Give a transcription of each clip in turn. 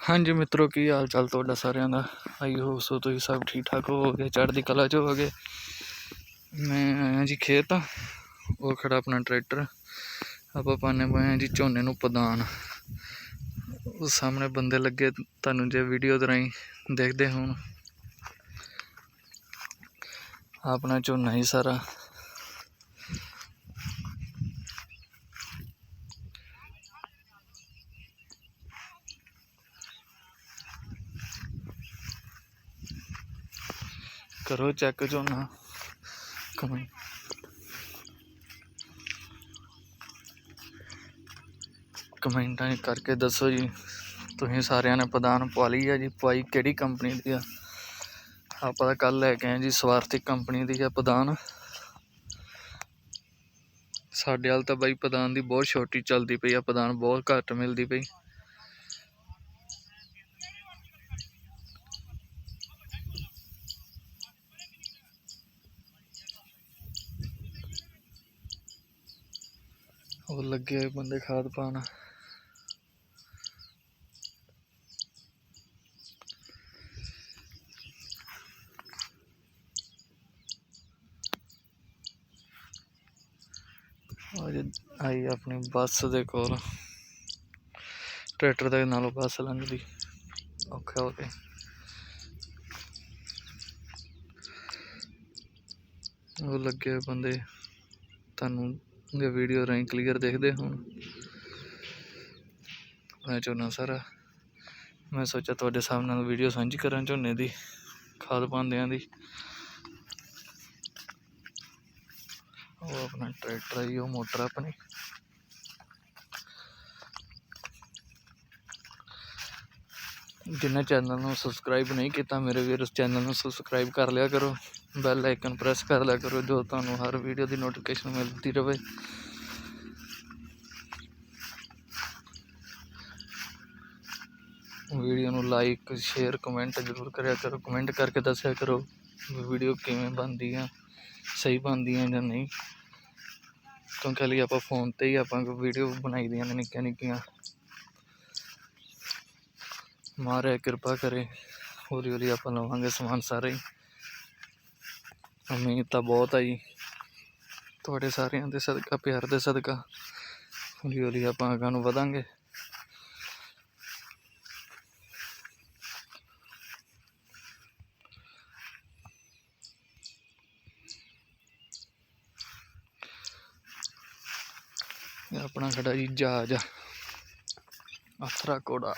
ਹਾਂਜੀ ਮਿੱਤਰੋ, ਕੀ ਹਾਲ ਚਾਲ ਤੁਹਾਡਾ ਸਾਰਿਆਂ ਦਾ? ਆਈ ਹੋਪ ਸੋ ਤੁਸੀਂ ਸਭ ਠੀਕ ਠਾਕ ਹੋਵੋਗੇ, ਚੜ੍ਹਦੀ ਕਲਾ 'ਚ ਹੋਵੋਗੇ। ਮੈਂ ਆਇਆ ਜੀ ਖੇਤ, ਉਹ ਖੜਾ ਆਪਣਾ ਟਰੈਕਟਰ। ਆਪਾਂ ਪਾਣੇ ਪਏ ਹਾਂ ਜੀ ਝੋਨੇ ਨੂੰ ਪਦਾਨ। ਉਹ ਸਾਹਮਣੇ ਬੰਦੇ ਲੱਗੇ, ਤੁਹਾਨੂੰ ਜੇ ਵੀਡੀਓ ਦੇ ਰਾਹੀਂ ਦੇਖਦੇ ਹੋਣ। ਆਪਣਾ ਝੋਨਾ ਹੀ ਸਾਰਾ। ਕਰੋ ਚੈੱਕ ਝੋਨਾ ਕਮੈਂਟ ਕਮੈਂਟਾਂ ਕਰਕੇ ਦੱਸੋ ਜੀ। ਤੁਸੀਂ ਸਾਰਿਆਂ ਨੇ ਪਦਾਨ ਪਵਾ ਲਈ ਆ ਜੀ। ਪਾਈ ਕਿਹੜੀ ਕੰਪਨੀ ਦੀ ਆ? ਆਪਾਂ ਤਾਂ ਕੱਲ ਲੈ ਕੇ ਆਏ ਜੀ, ਸਵਾਰਥੀ ਕੰਪਨੀ ਦੀ ਆ ਪਦਾਨ ਸਾਡੇ ਹਾਲ ਤਾਂ ਬਾਈ ਪਦਾਨ ਦੀ ਬਹੁਤ ਛੋਟੀ ਚੱਲਦੀ ਪਈ ਆ ਪ੍ਰਦਾਨ ਬਹੁਤ ਘੱਟ ਮਿਲਦੀ ਪਈ। ਉਹ ਲੱਗੇ ਹੋਏ ਬੰਦੇ ਖਾਦ ਪਾਣ ਅੱਜ ਆਈ ਆਪਣੀ ਬੱਸ ਦੇ ਕੋਲ। ਟਰੈਕਟਰ ਦੇ ਨਾਲੋਂ ਬੱਸ ਲੰਘਦੀ। ਔਖਾ ਹੋ ਕੇ ਉਹ ਲੱਗੇ ਹੋਏ ਬੰਦੇ। ਤੁਹਾਨੂੰ ਇਹ ਵੀਡੀਓ ਰਾਹੀਂ ਕਲੀਅਰ ਦੇਖਦੇ ਹੁਣ। ਮੈਂ ਝੋਨਾ ਸਾਰਾ। ਮੈਂ ਸੋਚਿਆ ਤੁਹਾਡੇ ਸਾਹਮਣੇ ਨਾਲ ਵੀਡੀਓ ਸਾਂਝੀ ਕਰਾਂ ਝੋਨੇ ਦੀ ਖਾਦ ਪਾਉਂਦਿਆਂ ਦੀ। ਉਹ ਆਪਣਾ ਟਰੈਕਟਰ ਹੈ ਜੀ, ਉਹ ਮੋਟਰ ਆਪਣੀ। ਜਿਹਨੇ ਚੈਨਲ ਨੂੰ ਸਬਸਕ੍ਰਾਈਬ ਨਹੀਂ ਕੀਤਾ, ਮੇਰੇ ਵੀਰ ਉਸ ਚੈਨਲ ਨੂੰ ਸਬਸਕ੍ਰਾਈਬ ਕਰ ਲਿਆ ਕਰੋ। ਬੈਲ ਆਈਕਨ ਪ੍ਰੈਸ ਕਰ ਲਿਆ ਕਰੋ, ਜੋ ਤੁਹਾਨੂੰ ਹਰ ਵੀਡੀਓ ਦੀ ਨੋਟੀਫਿਕੇਸ਼ਨ ਮਿਲਦੀ ਰਹੇ ਵੀਡੀਓ ਨੂੰ ਲਾਈਕ ਸ਼ੇਅਰ ਕਮੈਂਟ ਜ਼ਰੂਰ ਕਰਿਆ ਕਰੋ। ਕਮੈਂਟ ਕਰਕੇ ਦੱਸਿਆ ਕਰੋ ਵੀਡੀਓ ਕਿਵੇਂ ਬਣਦੀ ਆ ਸਹੀ ਬਣਦੀ ਆ ਜਾਂ ਨਹੀਂ। ਕਿਉਂਕਿ ਲਈ ਆਪਾਂ ਫੋਨ ਤੇ ਹੀ ਆਪਾਂ ਵੀਡੀਓ ਬਣਾਈ ਦੀਆਂ ਨੇ ਨਿੱਕੀਆਂ ਨਿੱਕੀਆਂ ਮਾਰੇ ਕਿਰਪਾ ਕਰੇ। ਹੌਲੀ ਹੌਲੀ ਆਪਾਂ ਲਵਾਂਗੇ ਸਮਾਨ ਸਾਰੇ। ਹੀ ਉਮੀਦ ਤਾਂ ਬਹੁਤ ਆ ਜੀ। ਤੁਹਾਡੇ ਸਾਰਿਆਂ ਦੇ ਸਦਕਾ, ਪਿਆਰ ਦੇ ਸਦਕਾ। ਹੌਲੀ ਹੌਲੀ ਆਪਾਂ ਅਗਾਂਹ ਨੂੰ ਵਧਾਂਗੇ। ਆਪਣਾ ਖੜਾ ਜੀ ਜਹਾਜ਼ ਅਥਰਾ ਕੋੜਾ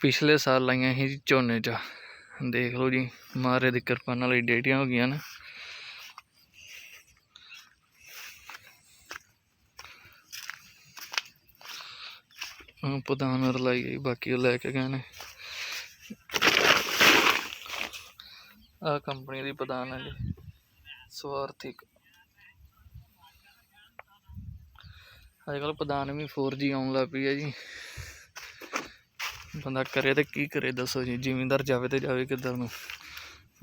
ਪਿਛਲੇ ਸਾਲ ਲਾਈਆਂ ਸੀ ਜੀ ਝੋਨੇ 'ਚ। ਦੇਖ ਲਓ ਜੀ, ਮਾਰੇ ਦੀ ਕਿਰਪਾ ਨਾਲ ਹੀ ਡੇਟੀਆਂ ਹੋ ਗਈਆਂ ਨੇ। ਹਾਂ ਪ੍ਰਧਾਨ ਰਲਾਈ ਗਈ, ਬਾਕੀ ਉਹ ਲੈ ਕੇ ਗਏ ਨੇ। ਆ ਕੰਪਨੀ ਦੀ ਪਦਾਨ ਹੈ ਜੀ, ਸਵਾਰਥਿਕ। ਅੱਜ ਕੱਲ੍ਹ ਪਦਾਨ ਵੀ 4G ਆਉਣ ਲੱਗ ਪਈ ਹੈ ਜੀ। ਬੰਦਾ ਕਰੇ ਤੇ ਕੀ ਕਰੇ, ਦੱਸੋ ਜੀ। ਜ਼ਿਮੀਂਦਾਰ ਜਾਵੇ ਤੇ ਜਾਵੇ ਕਿੱਧਰ ਨੂੰ।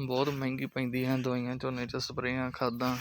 ਬਹੁਤ ਮਹਿੰਗੀ ਪੈਂਦੀ ਹੈ ਦਵਾਈਆਂ, ਝੋਨੇ 'ਚ ਸਪਰੇਆਂ, ਖਾਦਾਂ।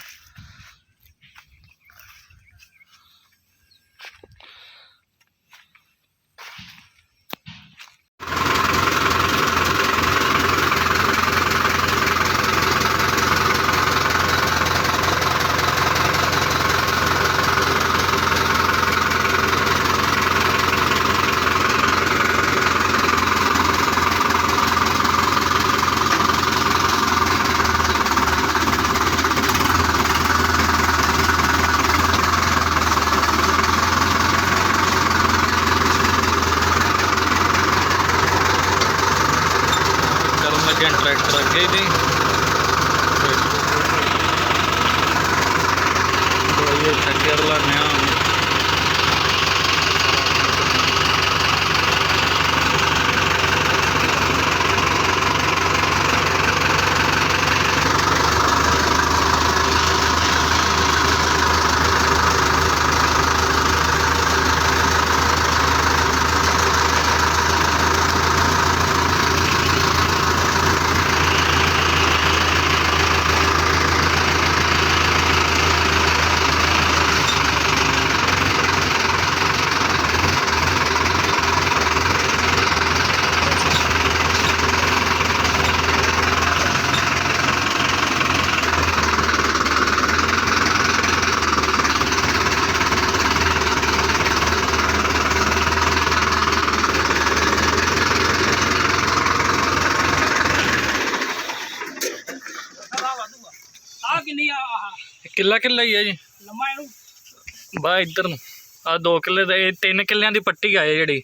ਕਿੱਲਾ ਹੀ ਹੈ ਜੀ। ਲੰਮਾ ਇਹਨੂੰ। ਬਾ ਇੱਧਰ ਨੂੰ। ਆ 2 ਕਿੱਲੇ ਦਾ ਇਹ 3 ਕਿੱਲਿਆਂ ਦੀ ਪੱਟੀ ਆਏ ਜਿਹੜੀ।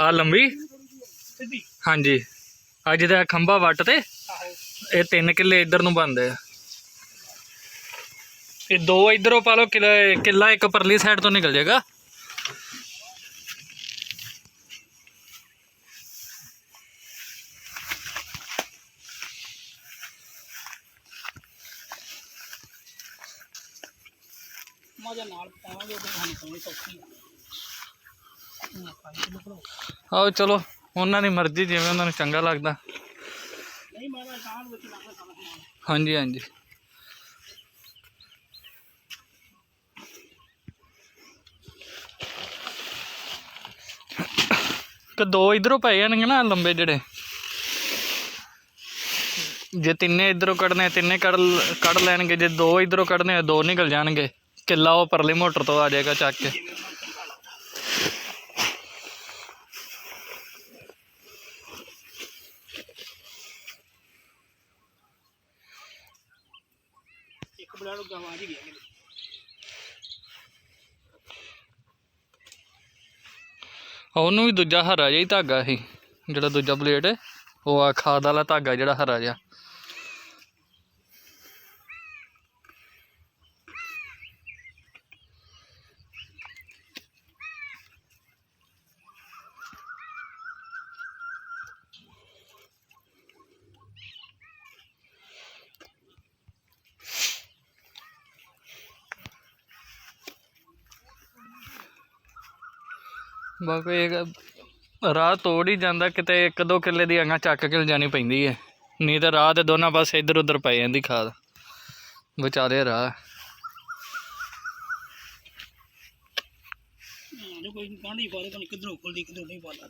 ਆ ਲੰਬੀ। ਸਿੱਧੀ। ਹਾਂਜੀ। ਅੱਜ ਦਾ ਖੰਭਾ ਵੱਟ ਤੇ ਇਹ 3 ਕਿੱਲੇ ਇੱਧਰ ਨੂੰ ਬਣਦੇ ਆ। ਇਹ ਦੋ ਇਧਰੋਂ ਪਾ ਲਓ ਕਿੱਲਾ ਇੱਕ ਪਰਲੀ ਸਾਈਡ ਤੋਂ ਨਿਕਲ ਜਾਏਗਾ ਮਜ਼ਾ ਨਾਲ ਪਾਵਾਂਗੇ ਤੇ ਸਾਨੂੰ ਪਾਉਣੀ ਸੌਖੀ ਆ ਹੁਣ ਪਾਈ ਤੇ ਨਿਕਲੋ ਆਓ ਚਲੋ ਉਹਨਾਂ ਦੀ ਮਰਜ਼ੀ ਜਿਵੇਂ ਉਹਨਾਂ ਨੂੰ ਚੰਗਾ ਲੱਗਦਾ। ਤਾਂ ਹਾਂਜੀ ਹਾਂਜੀ। ਕਿ ਦੋ ਇਧਰੋਂ ਪੈ ਜਾਣਗੇ ਨਾ ਲੰਬੇ ਜਿਹੜੇ? ਜੇ ਤਿੰਨੇ ਇਧਰੋਂ ਕੱਢਨੇ ਤਿੰਨੇ ਕੱਢ ਕੱਢ ਲੈਣਗੇ ਜੇ ਦੋ ਇਧਰੋਂ ਕੱਢਨੇ ਦੋ ਨਿਕਲ ਜਾਣਗੇ। ਕਿੱਲਾ ਉਹ ਪਰਲੀ ਮੋਟਰ ਤੋਂ ਆ ਜਾਏਗਾ ਚੱਕ ਕੇ ਜਿਵੇਂ ਉਹਨਾਂ ਨੂੰ ਚੰਗਾ ਲੱਗਦਾ ਇੱਕ ਬੜਾ ਨੂੰ ਉਹਨੂੰ ਵੀ ਦੂਜਾ ਹਰਾ ਜਿਹਾ ਹੀ ਧਾਗਾ ਸੀ, ਜਿਹੜਾ ਦੂਜਾ ਪਲੇਟ ਉਹ ਆ ਖਾਦ ਵਾਲਾ ਧਾਗਾ ਜਿਹੜਾ ਹਰਾ ਜਿਹਾ। ਬਾਕੀ ਇਹ ਰਾਹ ਤੋੜ ਹੀ ਜਾਂਦਾ ਕਿਤੇ ਇੱਕ ਦੋ ਕਿੱਲੇ ਦੀ ਅੰਗਾ ਚੱਕ ਕੇ ਲਿਜਾਣੀ ਪੈਂਦੀ ਹੈ ਨਹੀਂ ਤਾਂ ਰਾਹ ਦੇ ਦੋਨਾਂ ਪਾਸੇ ਇੱਧਰ ਉੱਧਰ ਪੈ ਜਾਂਦੀ ਖਾਦ। ਵਿਚਾਲੇ ਰਾਹ। ਕੋਈ ਗਾਂਢੀ ਪਾ ਦੇ ਕੋਈ ਕਿਧਰੋਂ ਖੁੱਲਦੀ ਕਿਧਰੋਂ ਨਹੀਂ ਪਾਦਾ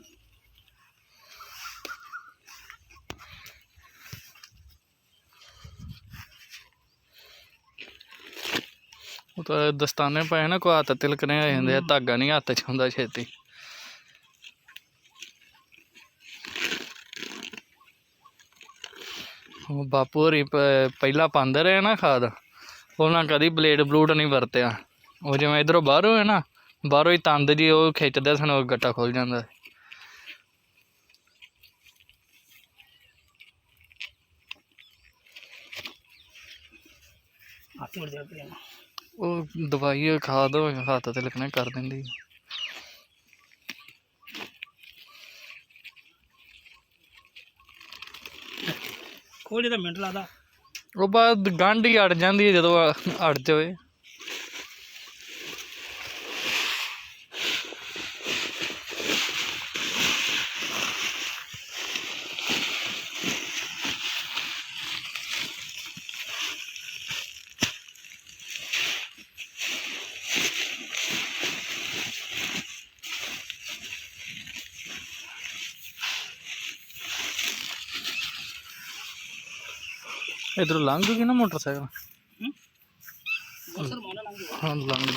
ਉਹ ਤਾਂ ਦਸਤਾਨੇ ਪਏ ਨਾ ਕੋਈ ਹੱਥ ਤਿਲਕਣੇ ਹੋ ਜਾਂਦੇ ਆ ਧਾਗਾ ਨਹੀਂ ਹੱਥ 'ਚ ਹੁੰਦਾ ਛੇਤੀ। ਬਾਪੂ ਹੋਰੀ ਪਹਿਲਾਂ ਪਾਉਂਦੇ ਰਹੇ ਨਾ ਖਾਦ ਉਹਨਾਂ ਕਦੀ ਬਲੇਡ ਬਲੂਡ ਨਹੀਂ ਵਰਤਿਆ। ਉਹ ਜਿਵੇਂ ਇਧਰੋਂ ਬਾਹਰੋਂ ਹੈ ਨਾ ਬਾਹਰੋਂ ਹੀ ਤੰਦ ਜੀ ਉਹ ਖਿੱਚਦੇ ਸਨ ਉਹ ਗੱਟਾ ਖੁੱਲ ਜਾਂਦਾ ਉਹ ਦਵਾਈ ਖਾਦ ਹੱਥ ਤੇ ਲੱਗਣਾ ਕਰ ਦਿੰਦੀ। ਖੋਲੇ ਤਾਂ ਮਿੰਟ ਲੱਗਦਾ। ਉਹ ਬਾਅਦ ਗੰਢ ਹੀ ਅੜ ਜਾਂਦੀ ਹੈ ਜਦੋਂ ਅ- ਅੜ ਜਾਵੇ। ਇਧਰੋਂ ਲੰਘ ਗਈ ਨਾ ਮੋਟਰਸਾਈਕਲ ਲੰਘ ਗਿਆ ਹਾਂ ਲੰਘ ਗਈ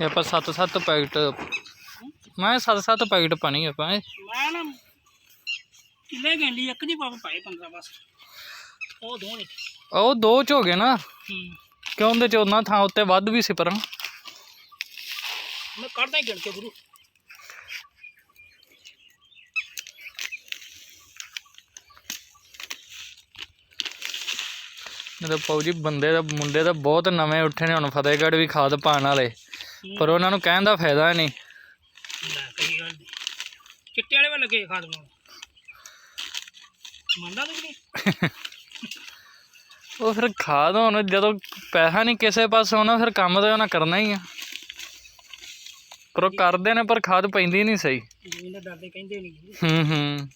ਇਹ ਆਪਾਂ ਸੱਤ ਸੱਤ ਪੈਕਟ ਮੈਂ ਸੱਤ ਸੱਤ ਪੈਕਟ ਪਾਣੀ ਆਪਾਂ। ਮੈਂ ਨਾ ਕਿਲੇ ਗੰਡੀ ਇੱਕ ਦੀ ਪਾਪ ਪਾਏ 15 ਬਸ ਉਹ ਦੋਨੇ ਉਹ ਦੋ ਚ ਹੋ ਗਏ ਨਾ। ਕਿਉਂ ਉਹਦੇ ਚ ਉਹਨਾਂ ਥਾਂ ਉੱਤੇ ਵੱਧ ਵੀ ਸੀ ਪਰਾਂ। ਮੈਂ ਕੱਢਦਾ ਹੀ ਗਿਣ ਕੇ ਗੁਰੂ। ਮੇਰੇ ਪਾਉ ਜੀ ਬੰਦੇ ਦਾ ਮੁੰਡੇ ਦਾ ਬਹੁਤ ਨਵੇਂ ਉੱਠੇ ਨੇ ਹੁਣ ਫਤਿਹਗੜ੍ਹ ਵੀ ਖਾਦ ਪਾਣ ਵਾਲੇ। ਪਰ ਉਹਨਾਂ ਨੂੰ ਕਹਿਣ ਦਾ ਫਾਇਦਾ ਨਹੀਂ। ਚਿੱਟੇ ਵਾਲੇ ਵੱਲ ਲੱਗੇ ਖਾਦ ਪਾਉਣ। ਮੰਨਦਾ ਤੂੰ ਨਹੀਂ? ਉਹ ਫਿਰ ਖਾਦ ਹੁਣ ਜਦੋਂ ਪੈਸਾ ਨਹੀਂ ਕਿਸੇ ਪਾਸੇ ਆਉਣਾ ਫਿਰ ਕੰਮ ਤਾਂ ਉਹਨਾਂ ਕਰਨਾ ਹੀ ਆ। ਪਰ ਉਹ ਕਰਦੇ ਨੇ ਪਰ ਖਾਦ ਪੈਂਦੀ ਨਹੀਂ ਸਹੀ। ਦਾ ਡਰਦੇ ਕਹਿੰਦੇ ਨਹੀਂ ਹੂੰ ਹੂੰ।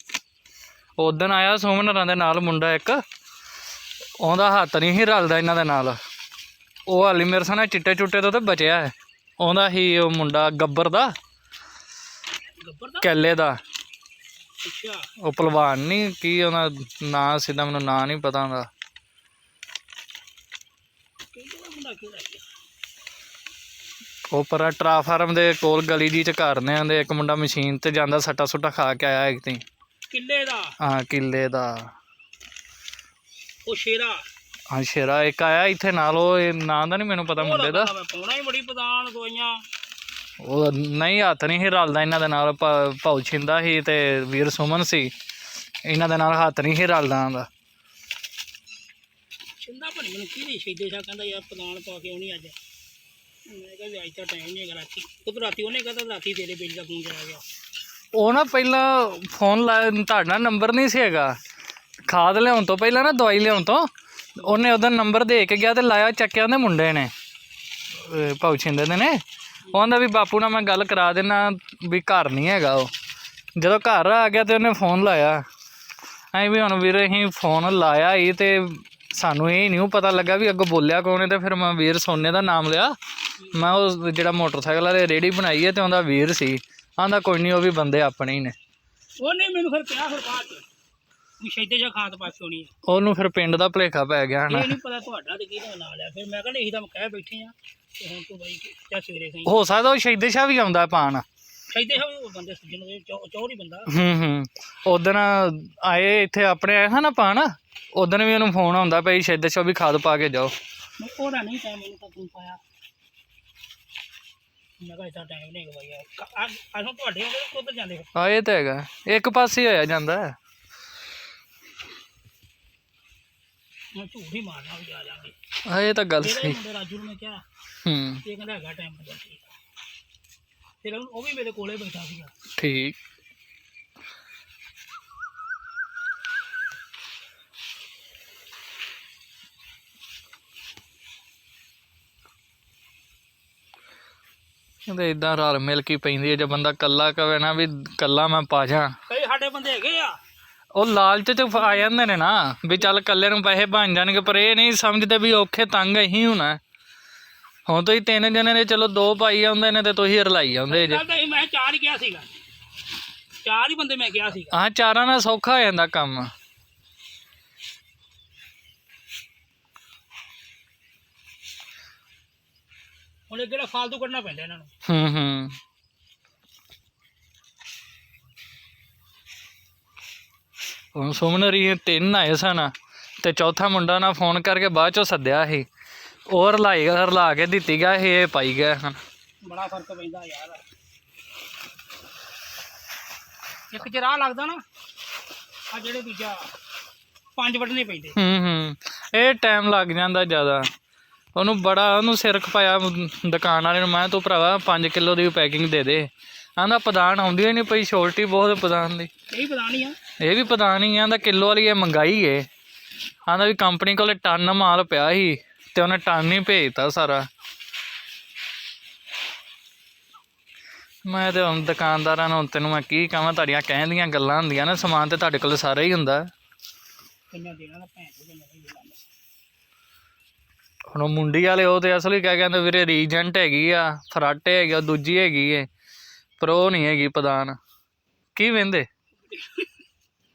ਉਦੋਂ ਆਇਆ ਸੋਮਨ ਹਰਾਂ ਦੇ ਨਾਲ ਮੁੰਡਾ ਇੱਕ। ਉਹਦਾ ਹੱਥ ਨਹੀਂ ਸੀ ਰਲਦਾ ਇਹਨਾਂ ਦੇ ਨਾਲ। ਉਹ ਹਾਲੀ ਮੇਰੇ ਸਾਹਮਣੇ ਚਿੱਟੇ ਚੁੱਟੇ ਤੋਂ ਤੇ ਬਚਿਆ ਹੈ। ਉਹਦਾ ਹੀ ਉਹ ਮੁੰਡਾ ਗੱਬਰ ਦਾ। ਗੱਬਰ ਦਾ? ਕੈਲੇ ਦਾ। ਅੱਛਾ। ਉਹ ਪਹਿਲਵਾਨ ਨਹੀਂ ਕੀ ਉਹਦਾ ਨਾਂ ਸਿੱਧਾ ਮੈਨੂੰ ਨਾਂ ਨਹੀਂ ਪਤਾ ਉਹਦਾ ਕਿਹੜਾ ਮੁੰਡਾ ਕਿਹੜਾ ਹੈ ਉਹ ਪਰਾਂ ਟਰਾਫਾਰਮ ਦੇ ਕੋਲ ਗਲੀ ਜੀ ਚ ਘਰ ਨੇ ਇੱਕ ਮੁੰਡਾ ਮਸ਼ੀਨ ਤੇ ਜਾਂਦਾ ਸੱਟਾ ਸੁੱਟਾ ਖਾ ਕੇ ਆਇਆ ਇੱਕ ਤੇ ਕਿੱਲੇ ਦਾ? ਹਾਂ ਕਿੱਲੇ ਦਾ। ਉਹ ਸ਼ੇਰਾ। ਹਾਂ ਸ਼ੇਰਾ ਇੱਕ ਆਇਆ ਇੱਥੇ ਨਾਲ ਉਹ ਇਹ ਨਾਂ ਦਾ ਨਹੀਂ ਮੈਨੂੰ ਪਤਾ ਮੁੰਡੇ ਦਾ। ਮੈਂ ਪਾਉਣਾ ਹੀ ਬੜੀ ਪਦਾਨ ਦਵਾਈਆਂ ਉਹ ਨਹੀਂ ਹੱਥ ਨਹੀਂ ਸੀ ਰਲਦਾ ਇਹਨਾਂ ਦੇ ਨਾਲ ਭ- ਭਾਊ ਛਿੰਦਾ ਸੀ ਤੇ ਵੀਰ ਸੁਮਨ ਸੀ। ਇਹਨਾਂ ਦੇ ਨਾਲ ਹੱਥ ਨਹੀਂ ਸੀ ਰਲਦਾ ਚਿੰਦਾ ਭਣੀ ਮੈਨੂੰ ਕਿਹਦੀ ਸ਼ਹੀਦੇ ਸ਼ਾ ਕਹਿੰਦਾ ਯਾਰ ਪਦਾਨ ਪਾ ਕੇ ਆਉਣੀ ਅੱਜ। ਮੈਂ ਕਿਹਾ ਅੱਜ ਤਾਂ ਟਾਈਮ ਨਹੀਂ ਹੈਗਾ ਰਾਤੀ। ਉਹ ਤਾਂ ਰਾਤੀ ਉਹਨੇ ਕਹਿੰਦਾ ਰਾਤੀ ਤੇਰੇ ਬਿੱਲ ਦਾ ਫੋਨ ਚਲਾ ਗਿਆ। ਉਹ ਨਾ ਪਹਿਲਾਂ ਫੋਨ ਲਾਇਆ ਤੁਹਾਡਾ ਨੰਬਰ ਨਹੀਂ ਸੀ ਹੈਗਾ। ਖਾਦ ਲਿਆਉਣ ਤੋਂ ਪਹਿਲਾਂ ਨਾ, ਦਵਾਈ ਲਿਆਉਣ ਤੋਂ, ਉਹਨੇ ਉਹਦਾ ਨੰਬਰ ਦੇ ਕੇ ਗਿਆ ਤੇ ਲਾਇਆ ਚੱਕਿਆ ਉਹਦੇ ਮੁੰਡੇ ਨੇ। ਅਹ ਛਿੰਦੇ ਦੇ ਨੇ। ਉਹਦਾ ਵੀ ਬਾਪੂ ਨਾਲ ਮੈਂ ਗੱਲ ਕਰਾ ਦੇਣਾ ਵੀ ਘਰ ਨਹੀਂ ਹੈਗਾ ਉਹ। ਜਦੋਂ ਘਰ ਆ ਗਿਆ ਤੇ ਉਹਨੇ ਫੋਨ ਲਾਇਆ। ਐਂ ਵੀ ਹੁਣ ਵੀਰ ਅਸੀਂ ਫੋਨ ਲਾਇਆ ਹੀ ਤੇ ਸਾਨੂੰ ਇਹ ਨਹੀਂ ਪਤਾ ਲੱਗਾ ਵੀ ਅੱਗੋਂ ਬੋਲਿਆ ਕੌਣ ਹੈ ਤੇ ਫਿਰ ਮੈਂ ਵੀਰ ਸੋਨੇ ਦਾ ਨਾਮ ਲਿਆ। ਮੈਂ ਉਹ ਜਿਹੜਾ ਮੋਟਰਸਾਈਕਲ ਵਾਲੇ ਰੇੜੀ ਬਣਾਈ ਹੈ ਤੇ ਉਹਦਾ ਵੀਰ ਸੀ। ਆਂਦਾ ਕੋਈ ਨਹੀਂ ਉਹ ਵੀ ਬੰਦੇ ਆਪਣੇ ਹੀ ਨੇ। ਉਹਨੇ ਮੈਨੂੰ ਫਿਰ ਕਿਹਾ ਫਿਰ ਬਾਅਦ ਚ। ਵੀ ਸ਼ਹੀਦੇ ਸ਼ਾ ਖਾਤ ਪਾ ਕੇ ਆਉਣੀ ਹੈ ਉਹਨੂੰ ਫਿਰ ਪਿੰਡ ਦਾ ਭਲੇਖਾ ਪੈ ਗਿਆ ਹਨਾ। ਇਹ ਨਹੀਂ ਪਤਾ ਤੁਹਾਡਾ ਤੇ ਕਿਹਦਾ ਨਾਂ ਲਿਆ। ਫਿਰ ਮੈਂ ਕਹਿੰਦਾ ਇਹੀ ਤਾਂ ਮੈਂ ਕਹਿ ਬੈਠੇ ਆ। ਤੇ ਹੁਣ ਤੂੰ ਬਾਈ ਕਿਆ ਸਵੇਰੇ ਸਹੀ? ਹੋ ਸਕਦਾ ਉਹ ਸ਼ਹੀਦੇ ਸ਼ਾਹ ਵੀ ਆਉਂਦਾ ਪਾਣ। ਸ਼ਹੀਦੇ ਸ਼ਾ ਉਹ ਬੰਦੇ ਸੱਜਣ ਦੇ ਚੌ- ਚੌਰੀ ਬੰਦਾ। ਹੂੰ ਹੂੰ। ਉਦਣ ਆਏ ਇੱਥੇ ਆਪਣੇ ਆਏ ਹਨ ਪਾਣ। ਉਦਣ ਵੀ ਉਹਨੂੰ ਫੋਨ ਆਉਂਦਾ ਪਈ ਸ਼ਹੀਦੇ ਸ਼ਾਹ ਵੀ ਖਾਦ ਪਾ ਕੇ ਜਾਓ। ਮੈਂ ਉਹਦਾ ਨਹੀਂ ਟਾਈਮ ਮੈਨੂੰ ਤਾਂ ਤੂੰ ਪਾਇਆ। ਮੈਂ ਕਿਹਾ ਇਦਾਂ ਟਾਈਮ ਨਹੀਂ ਹੈਗਾ ਬਾਈ ਅਸਾਂ ਤੁਹਾਡੇ ਉਹਦੇ ਕੋਲ ਜਾਂਦੇ ਫਿਰ। ਆ ਇਹ ਤਾਂ ਹੈਗਾ। ਇੱਕ ਪਾਸੇ ਹੋਇਆ ਜਾਂਦਾ। ਹੈ। ਮੈਂ ਝੂਠ ਹੀ ਮਾਰਨਾ ਵੀ ਆ ਜਾਵਾਂਗੇ। ਆ ਇਹ ਤਾਂ ਗੱਲ ਮੇਰੇ ਸਹੀ। ਮੁੰਡੇ ਰਾਜੂ ਨੂੰ ਮੈਂ ਕਿਹਾ। ਹੂੰ। ਇਹ ਕਹਿੰਦਾ ਹੈਗਾ ਟਾਈਮ ਬੰਦਾ ਠੀਕ ਆ। ਫਿਰ ਉਹ ਉਹ ਵੀ ਮੇਰੇ ਕੋਲੇ ਬੈਠਾ ਸੀਗਾ। ਠੀਕ। ਤੇ ਇਦਾਂ ਰਲ ਮਿਲ ਕੇ ਪੈਂਦੀ ਹੈ ਜੇ ਬੰਦਾ ਕੱਲਾ ਕਵੇ ਨਾ ਵੀ ਕੱਲਾ ਮੈਂ ਪਾ ਜਾ। ਕਈ ਸਾਡੇ ਬੰਦੇ ਹੈਗੇ ਆ। ਉਹ ਲਾਲਚ ਚ ਆ ਜਾਂਦੇ ਨੇ ਨਾ ਵੀ ਚੱਲ ਕੱਲੇ ਨੂੰ ਪੈਸੇ ਬਣ ਜਾਣਗੇ ਪਰ ਇਹ ਨਹੀਂ ਸਮਝਦੇ ਵੀ ਔਖੇ ਤੰਗ ਹੀ ਹੋਣਾ ਹੁਣ ਤੁਸੀਂ ਤਿੰਨ ਜਣੇ ਨੇ ਚਲੋ ਦੋ ਭਾਈ ਆਉਂਦੇ ਨੇ ਤੇ ਤੁਸੀਂ ਰਲਾਈ ਆਉਂਦੇ ਜੇ। ਮੈਂ ਚਾਰ ਹੀ ਗਿਆ ਸੀਗਾ। ਚਾਰ ਹੀ ਬੰਦੇ ਮੈਂ ਗਿਆ ਸੀਗਾ। ਆਹ ਚਾਰਾਂ ਨਾਲ ਸੌਖਾ ਹੋ ਜਾਂਦਾ ਕੰਮ। ਹੁਣ ਇਹ ਕਿਹੜਾ ਫਾਲਤੂ ਕੱਢਣਾ ਪੈਂਦਾ ਇਹਨਾਂ ਨੂੰ। ਹੂੰ ਹੂੰ। ਹੁਣ ਸੁਮਨ ਰੀ ਤਿੰਨ ਆਏ ਸਨ ਤੇ ਚੌਥਾ ਮੁੰਡਾ ਨਾ ਫੋਨ ਕਰਕੇ ਬਾਅਦ ਚੋਂ ਸੱਦਿਆ ਸੀ। ਉਹ ਰਲਾਈ ਰਲਾ ਕੇ ਦਿੱਤੀ ਗਿਆ ਇਹ ਪਾਈ ਗਿਆ ਹਨ ਬੜਾ ਫ਼ਰਕ ਪੈਂਦਾ ਯਾਰ। ਇੱਕ ਰਾਹ ਲੱਗਦਾ ਨਾ ਆ ਜਿਹੜੇ ਦੂਜਾ ਪੰਜ ਵੱਢਣੇ ਪੈਂਦੇ। ਹੂੰ ਹੂੰ। ਇਹ ਟਾਈਮ ਲੱਗ ਜਾਂਦਾ ਜ਼ਿਆਦਾ। ਉਹਨੂੰ ਬੜਾ ਉਹਨੂੰ ਸਿਰ ਖਪਾਇਆ ਦੁਕਾਨ ਵਾਲੇ ਨੂੰ। ਮੈਂ ਤੂੰ ਭਰਾਵਾ 5 ਕਿਲੋ ਦੀ ਪੈਕਿੰਗ ਦੇ ਦੇ। ਆਂਦਾ ਪਦਾਨ ਆਉਂਦੀ ਹੀ ਨਹੀਂ ਪਈ ਛੋਲਟੀ ਬਹੁਤ ਪਦਾਨ ਦੀ। ਇਹ ਪਤਾ ਨਹੀਂ ਆ। ਇਹ ਵੀ ਪਦਾਨ ਹੀ ਆਂਦਾ ਕਿਲੋ ਵਾਲੀ ਇਹ ਮੰਗਾਈ ਏ। ਆਂਦਾ ਵੀ ਕੰਪਨੀ ਕੋਲੇ ਟਨ ਮਾਲ ਪਿਆ ਸੀ ਤੇ ਉਹਨੇ ਟਨ ਹੀ ਭੇਜਤਾ ਸਾਰਾ। ਮੈਂ ਤੇ ਹੁਣ ਦੁਕਾਨਦਾਰਾਂ ਨੂੰ ਤੈਨੂੰ ਮੈਂ ਕੀ ਕਹਾਂ ਤੁਹਾਡੀਆਂ ਕਹਿਣ ਦੀਆਂ ਗੱਲਾਂ ਹੁੰਦੀਆਂ ਨੇ ਸਮਾਨ ਤੇ ਤੁਹਾਡੇ ਕੋਲ ਸਾਰਾ ਹੀ ਹੁੰਦਾ। ਕਿੰਨਾ ਦੇਣਾ ਤਾਂ ਭੈਣ ਹੁਣ ਉਹ ਮੁੰਡੀ ਵਾਲੇ ਉਹ ਤੇ ਅਸਲੀ ਕਹਿ ਕਹਿੰਦੇ ਵੀਰੇ ਰੀਜੈਂਟ ਹੈਗੀ ਆ ਫਰਾਟੇ ਹੈਗੀ ਆ ਦੂਜੀ ਹੈਗੀ ਏ ਪਰ ਉਹ ਨਹੀਂ ਹੈਗੀ ਪ੍ਰਧਾਨ। ਕੀ ਵੰਦੇ?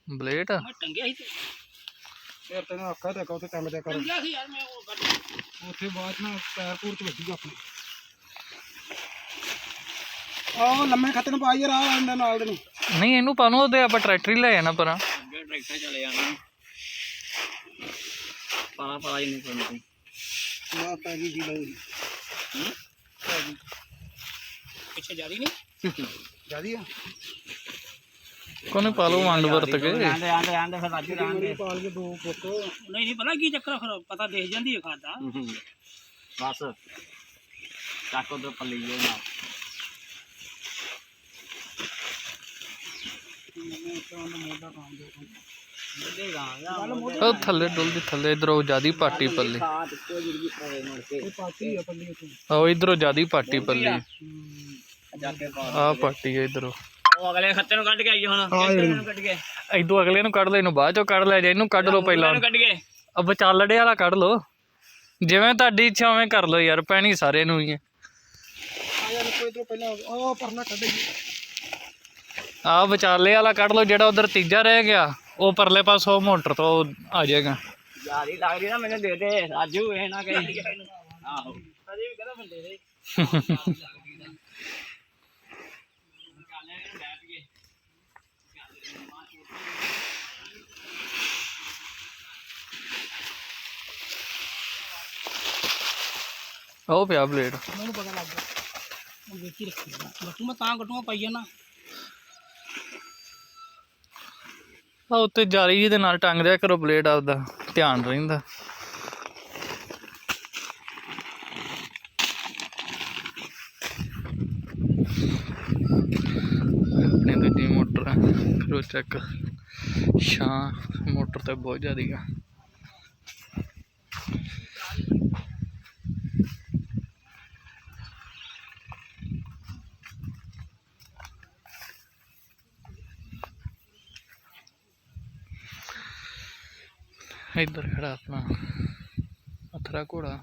ਬਲੇਟ? ਮੈਂ ਟੰਗਿਆ ਸੀ ਤੇ। ਯਾਰ ਤੈਨੂੰ ਆਖਿਆ ਤਾਂ ਕਹੋ ਤੇ ਕੰਮ ਤੇ ਕਰ। ਟੰਗਿਆ ਸੀ ਯਾਰ ਮੈਂ ਉਹ ਕੱਢ ਉੱਥੇ ਬਾਅਦ ਨਾ ਪੈਰ ਪੂਰ ਚ ਵੱਜੂਗਾ ਆਪਣੇ। ਆਹ ਲੰਮੇ ਖੱਤੇ ਨੂੰ ਪਾਈ ਯਾਰ ਆ ਨਾਲ ਦੇ ਨੂੰ। ਨਹੀਂ ਇਹਨੂੰ ਪਾਣੋ ਉਹਦੇ ਆਪਾਂ ਟਰੈਕਟਰ ਹੀ ਲੈ ਜਾਣਾ ਪਰਾਂ। ਟਰੈਕਟਰ ਚਲੇ ਜਾਣਾ। ਪਾਲਾ ਪਾਲਾ ਹੀ ਨਹੀਂ ਕੋਈ ਨਾ ਗਈ ਜੀ ਲਈ ਪਿੱਛੇ ਜਾਰੀ ਨਹੀਂ? ਜਿਆਦੀ ਆ? ਕੋਨੇ ਪਾ ਲਓ ਵੰਡ ਵਰਤ ਕੇ। ਆਂਦੇ ਆਂਦੇ ਆਂਦੇ ਫਿਰ ਰਾਜੂ ਮੇਰੀ ਪਾਲ ਕੇ ਦੋ ਪੁੱਤ। ਨਹੀਂ ਨਹੀਂ ਪਤਾ ਕੀ ਚੱਕਰ ਫਿਰ ਪਤਾ ਦੇਖ ਜਾਂਦੀ ਹੈ ਖਾਦਾ ਬਸ। ਚੱਕ ਉਧਰ ਪੱਲੀ ਜੇ ਨਾਲ। ਉਹ ਥੱਲੇ ਡੁੱਲਦੀ ਥੱਲੇ ਇਧਰੋਂ ਜਿਆਦੀ ਪਾਟੀ ਪੱਲੀ। ਸਾਤ ਇੱਕੋ ਜਿਹੀ ਪਵੇ ਮੁੜ ਕੇ ਇਹ ਪਾਤੀ ਆ ਪੱਲੀ ਉੱਥੇ ਉਹ ਇਧਰੋਂ ਜਿਆਦੀ ਪਾਟੀ ਪੱਲੀ। ਜਾ ਕੇ ਪਾ ਆ ਪਾਟੀ ਹੈ ਇਧਰੋਂ। ਉਹ ਅਗਲੇ ਖੱਤੇ ਨੂੰ ਕੱਢ ਕੇ ਆਈ ਹੁਣ। ਕਿਹੜੇ ਨੂੰ ਕੱਢ ਕੇ। ਇਦੋਂ ਅਗਲੇ ਨੂੰ ਕੱਢ ਲੈ ਇਹਨੂੰ ਬਾਅਦ ਚੋਂ ਕੱਢ ਲੈ ਜੇ ਇਹਨੂੰ ਕੱਢ ਲਓ ਪਹਿਲਾਂ ਨੂੰ ਕੱਢ ਕੇ। ਆ ਵਿਚਾਲੜੇ ਵਾਲਾ ਕੱਢ ਲਓ। ਜਿਵੇਂ ਤੁਹਾਡੀ ਇੱਛਾ ਉਵੇਂ ਕਰ ਲਓ ਯਾਰ ਪੈਣੀ ਸਾਰੇ ਨੂੰ ਹੀ ਹੈ। ਆ ਯਾਰ ਕੋਈ ਇਧਰੋਂ ਪਹਿਲਾਂ ਉਹ ਪਰਨਾ ਕੱਢੇ ਆ ਵਿਚਾਲੇ ਵਾਲਾ ਕੱਢ ਲਓ ਜਿਹੜਾ ਉਧਰ ਤੀਜਾ ਰਹਿ ਗਿਆ। ਉਹ ਪਰਲੇ ਪਾਸੋਂ ਮੋਟਰ ਤੋਂ ਆ ਜਾਏਗਾ। ਯਾਰੀ ਲੱਗਦੀ ਨਾ ਮੈਨੂੰ ਦੇ ਦੇ ਰਾਜੂ ਇਹ ਨਾ ਕਹੀ। ਆਹੋ। ਅਜੇ ਵੀ ਕਹਦਾ ਬੰਦੇ ਦੇ। ਉਹ ਪਿਆ ਬਲੇਡ। ਮੈਨੂੰ ਪਤਾ ਲੱਗ ਗਿਆ। ਹੁਣ ਵੇਖੀ ਰੱਖੀ ਗੱਟੂ ਮੈਂ ਤਾਂ ਗੱਟੂਆਂ ਪਾਈ ਜਾਣਾ ਆ ਉੱਤੇ ਜਾਲੀ ਜਿਹੀ ਦੇ ਨਾਲ ਟੰਗ ਦਿਆ ਕਰੋ ਬਲੇਡ ਆਪਦਾ ਧਿਆਨ ਰਹਿੰਦਾ। ਆਪਣੀ ਦੂਜੀ ਮੋਟਰ ਆ ਕਰੋ ਚੈੱਕ। ਛਾਂ, ਮੋਟਰ ਤੇ ਬਹੁਤ ਜ਼ਿਆਦਾ ਆ। ਇੱਧਰ ਖੜਾ ਆਪਣਾ ਅਥਰਾ ਘੋੜਾ